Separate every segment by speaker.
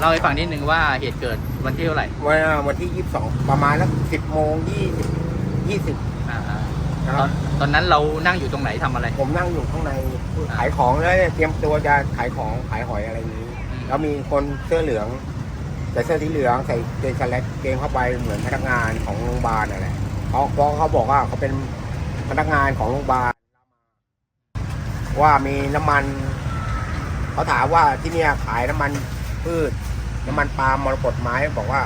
Speaker 1: เล่าให้ฟังนิดนึงว่าเหตุเกิดวันที่เท่าไหร่
Speaker 2: วันวันที่22ประมาณแล้ว10โมง20 20
Speaker 1: อ่า
Speaker 2: นะ
Speaker 1: ต
Speaker 2: ค
Speaker 1: อ
Speaker 2: รั
Speaker 1: น
Speaker 2: บ
Speaker 1: ตอนนั้นเรานั่งอยู่ตรงไหนทำอะไร
Speaker 2: ผมนั่งอยู่ข้างในขายของแล้วเตรียมตัวจะขายของขายหอยอะไรอย่างนี้
Speaker 1: อืม
Speaker 2: แล้วมีคนเสื้อเหลืองใส่เสื้อสีเหลืองใส่เกงสแลกเกงเข้าไปเหมือนพนักงานของโรงพยาบาลนั่นแหละเขาเพราะเขาบอกว่าเขาเป็นพนักงานของโรงพยาบาลว่ามีน้ำมันเขาถามว่าที่เนี่ยขายน้ำมัน พืชน้ำมันปาล์มมรกตไม้บอกว่า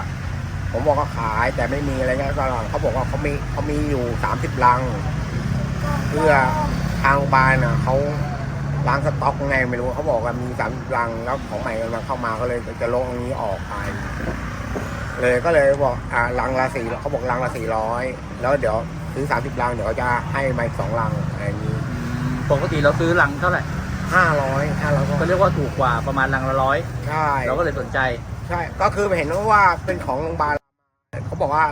Speaker 2: ผมบอกว่าขายแต่ไม่มีอะไรเงี้ยตลอดเขาบอกว่าเขามีเขามีอยู่สามสิบลัง เพื่อทางโรงพยาบาลน่ะเขาล้างสต็อกไงไม่รู้เขาบอกว่ามีสามลังแล้วของใหม่กำลังเข้ามาก็เลยจะลงอันนี้ออกไปเลยก็เลยบอกอ่าลังละสี่เขาบอกลังละสี่ร้อยแล้วเดี๋ยวซื้อสามสิบลังเดี๋ยวจะให้มาอีกสองลังอะไรอย่างนี้
Speaker 1: ปกติเราซื้อลังเท่าไหร่
Speaker 2: ห้าร้อยห้าร้อย
Speaker 1: ก็เรียกว่าถูกกว่าประมาณลังละร้อย
Speaker 2: ใช่
Speaker 1: เราก็เลยสนใจ
Speaker 2: ใช่ก็คือเห็นว่าเป็นของโรงพยาบาลเขาบอกว่า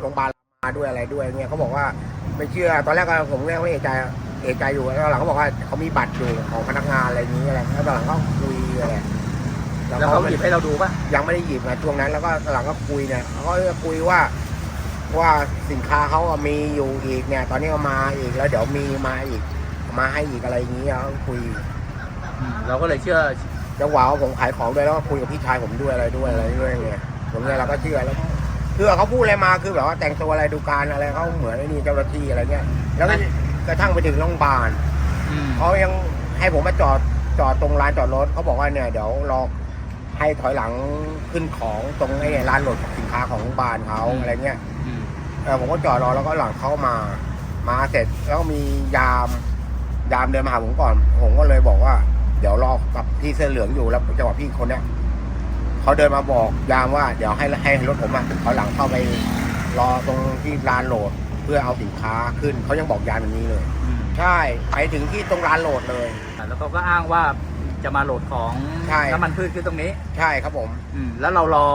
Speaker 2: โรงพยาบาลมาด้วยอะไรด้วยเงี้ยเขาบอกว่าไม่เชื่อตอนแรกก็ผมก็ไม่เอกใจเอกใจอยู่แล้วหลังเขาบอกว่าเขามีบัตรอยู่ของพนักงานอะไรอย่างนี้อะไรแล้วตอนหลังก็คุยอะไร
Speaker 1: แล้วเขาหยิบให้เราดูป่ะ
Speaker 2: ยังไม่ได้หยิบนะช่วงนั้นแล้วก็ตอนหลังก็คุยเนี่ยเขาก็จะคุยว่าว่าสินค้าเขาอะมีอยู่อีกเนี่ย ตอนนี้ก็มาอีกแล้วเดี๋ยวมีมาอีก มาให้อีกอะไรอย่างนี้แล้วก็คุย
Speaker 1: อืม เราก็เลยเชื่อ
Speaker 2: จังหวะว่าผมขายของด้วยแล้วก็คุยกับพี่ชายผมด้วยอะไรด้วยอะไรด้วยไงผมเนี่ยเราก็เชื่อแล้วเชื่อเขาพูดอะไรมาคือแบบว่าแต่งตัวอะไรดูการอะไรเขาเหมือนไอ้นี่เจ้าหน้าที่อะไรเงี้ยแล้วก็กระทั่งไปถึงโรงพยาบาล
Speaker 1: อืม
Speaker 2: เขายังให้ผมมาจอดจอดตรงลานจอดรถเขาบอกว่าเนี่ยเดี๋ยวรอให้ถอยหลังขึ้นของตรงไอ้ร้านโหลดสินค้าของโรงพยาบาลเขาอะไรเงี้ย
Speaker 1: อืม
Speaker 2: เออผมก็จอดรอแล้วก็หลังเขามา มาเสร็จแล้วก็มียามยามเดินมาหาผมก่อน ผมก็เลยบอกว่า เดี๋ยวรอกับพี่เสื้อเหลืองอยู่แล้วจังหวะพี่คนเนี้ยเขาเดินมาบอกยามว่าเดี๋ยวให้ให้รถผมอะเขาหลังเข้าไปรอตรงที่ลานโหลดเพื่อเอาสินค้าขึ้นเขายังบอกยามอย่างนี้เลย
Speaker 1: อืม
Speaker 2: ใช่ไปถึงที่ตรงลานโหลดเลย
Speaker 1: อ่าแล้วเขาก็อ้างว่าจะมาโหลดของ
Speaker 2: ใช่
Speaker 1: น้ำมันพืชขึ้นตรงนี้
Speaker 2: ใช่ครับผม
Speaker 1: อืม แล้วเรารอ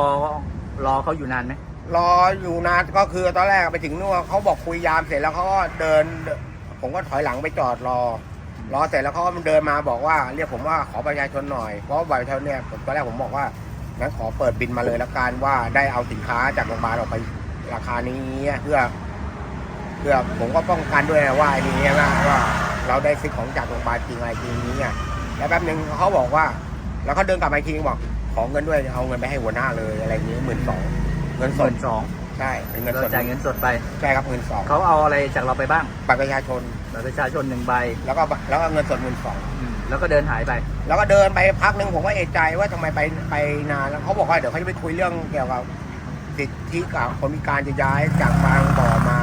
Speaker 1: รอเขาอยู่นานไหม
Speaker 2: รออยู่นานก็คือตอนแรกไปถึงนู่นเขาบอกคุยยามเสร็จแล้วเขาก็เดิน ผมก็ถอยหลังไปจอดรอ รอเสร็จแล้วเขาก็เดินมาบอกว่าเรียกผมว่าขอประชาชนหน่อยเพราะว่าบัตรประชาชนเนี่ยผมตอนแรกผมบอกว่างั้นขอเปิดบินมาเลยละกันว่าได้เอาสินค้าจากโรงพยาบาลออกไปราคานี้เพื่อเพื่อผมก็ป้องกันด้วยนะว่าไอ้นี้นะว่าเราได้ซื้อของจากโรงพยาบาลจริงอะไรจริงนี้ไงแล้วแป๊บนึงเขาบอกว่า แล้วเขาเดินกลับมาอีกทีบอกขอเงินด้วยเอาเงินไปให้หัวหน้าเลยอะไรอย่างนี้หมื่นสองเงินส
Speaker 1: ส่ว
Speaker 2: ด
Speaker 1: นสอง
Speaker 2: ใช่เป็นเงิน
Speaker 1: เรา
Speaker 2: สด
Speaker 1: จ่ายเงินสดไป
Speaker 2: ใช่ครับเงินสอง
Speaker 1: เขาเอาอะไรจากเราไปบ้าง
Speaker 2: บัตรประชาชน
Speaker 1: บัตรประชาชนหนึ่งใบ
Speaker 2: แล้วก็แล้วก็เงินสดเงินสอง
Speaker 1: อืมแล้วก็เดินหายไป
Speaker 2: แล้วก็เดินไปพักหนึ่งผมก็เอะใจว่าทำไมไปไปนานแล้วเขาบอกว่าเดี๋ยวเขาจะไปคุยเรื่องเกี่ยวกับสิทธิกับคนพิการจะย้ายจากบางบ่อมา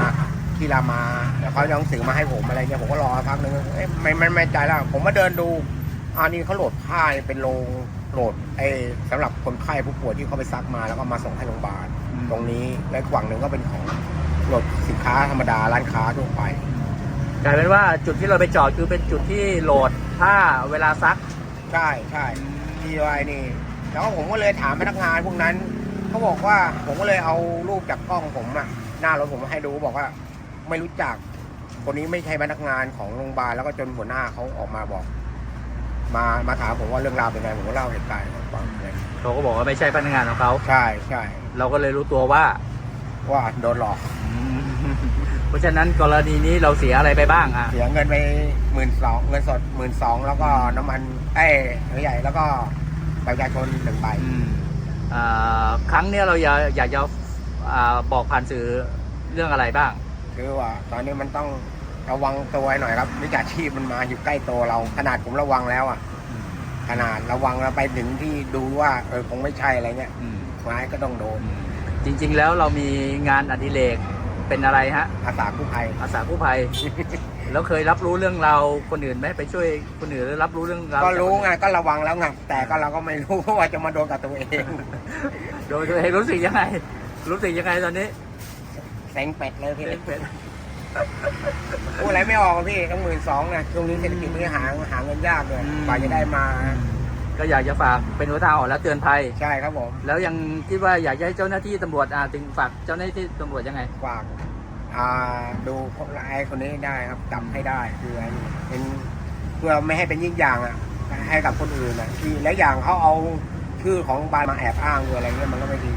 Speaker 2: ที่รามาแล้วเขาจะเอาหนังสือมาให้ผมอะไรเงี้ยผมก็รอพักหนึ่งเอ๊ะไม่ไม่ไม่ใจแล้ว ผมมาเดินดูอันนี้เขาโหลดผ้าเป็นโรงโหลดไอ้สำหรับคนไข้ผู้ป่วยที่เขาไปซักมาแล้วก็มาส่งให้โรงพยาบาล
Speaker 1: อืม
Speaker 2: ตรงนี้และฝั่งหนึ่งก็เป็นของโหลดสินค้าธรรมดาร้านค้าทั่วไป
Speaker 1: ก ลายเป็นว่าจุดที่เราไปจอดคือเป็นจุดที่โหลดผ้าเวลาซัก
Speaker 2: ใช่ใช่ที่ไว้นี่แล้วก็ผมก็เลยถามพนักงานพวกนั้นเขาบอกว่าผมก็เลยเอารูปจากกล้องผมอะหน้ารถผมมาให้ดูบอกว่า ไม่รู้จัก คนนี้ไม่ใช่พนักงานของโรงพยาบาลแล้วก็จนหัวหน้าเขาออกมาบอก มามาถามผมว่าเรื่องราวเป็นไงผมก็เล่าเหตุการณ์ให้เขาฟังเลย
Speaker 1: เขาก็บอกว่าไม่ใช่พนักงานของเขา
Speaker 2: ใช่ใช่
Speaker 1: เราก็เลยรู้ตัวว่า
Speaker 2: ว่าโดนหลอก
Speaker 1: อืม เพราะฉะนั้นกรณีนี้เราเสียอะไรไปบ้างอะ
Speaker 2: เสียเงินไปหมื่นสองเงินสดหมื่นสองแล้วก็น้ำมันเอ้ยใหญ่แล้วก็บัตรประชาชนหนึ่งใบ
Speaker 1: อืมอ่าครั้งเนี้ยเราอยากอยากจะอ่าบอกผ่านสื่อเรื่องอะไรบ้าง
Speaker 2: คือว่า ตอนนี้มันต้องระวังตัวหน่อยครับมิจฉาชีพมันมาอยู่ใกล้ตัวเรา ขนาดผมระวังแล้วอะ ขนาดระวังแล้วไปถึงที่ดูว่าเออคงไม่ใช่อะไรเงี้ย
Speaker 1: อืม
Speaker 2: ไม้ก็ต้องโดน
Speaker 1: จริงๆแล้วเรามีงานอดิเรก เป็นอะไรฮะ
Speaker 2: อาสากู้ภัย
Speaker 1: อาสากู้ภัย แล้วเคยรับรู้เรื่องเราวคนอื่นไหมไปช่วยคนอื่นหรือรับรู้เรื่องราว
Speaker 2: ก็รู้ไงก็ระวังแล้วไงแต่ก็เราก็ไม่รู้ว่าจะมาโดนกับตัวเอง
Speaker 1: โดยตัวเองรู้สึกยังไง รู้สึกยังไงตอนนี้
Speaker 2: แสงเป็ดเลยพี่พูดอะไรไม่ออกอะพี่ต้องหมื่นสองนะช่วงนี้เศรษฐกิจนี่หาหาเงินยากเลย
Speaker 1: อืม
Speaker 2: กว่าจะได้มา
Speaker 1: ก็อยากจะฝากเป็นหัวทางออกและเตือนภัย
Speaker 2: ใช่ครับผม
Speaker 1: แล้วยังคิดว่าอยากจะให้เจ้าหน้าที่ตำรวจอ่าถึงฝากเจ้าหน้าที่ตำรวจยังไง
Speaker 2: ฝากอ่าดูคนไอ้คนนี้ได้ครับจับให้ได้คือไอ้นี่เป็นเพื่อไม่ให้เป็นยิ่งอย่างอะให้กับคนอื่นอะที่และอย่างเขาเอาชื่อของโรงพยาบาลมาแอบอ้างหรืออะไรเงี้ยมันก็ไม่ดี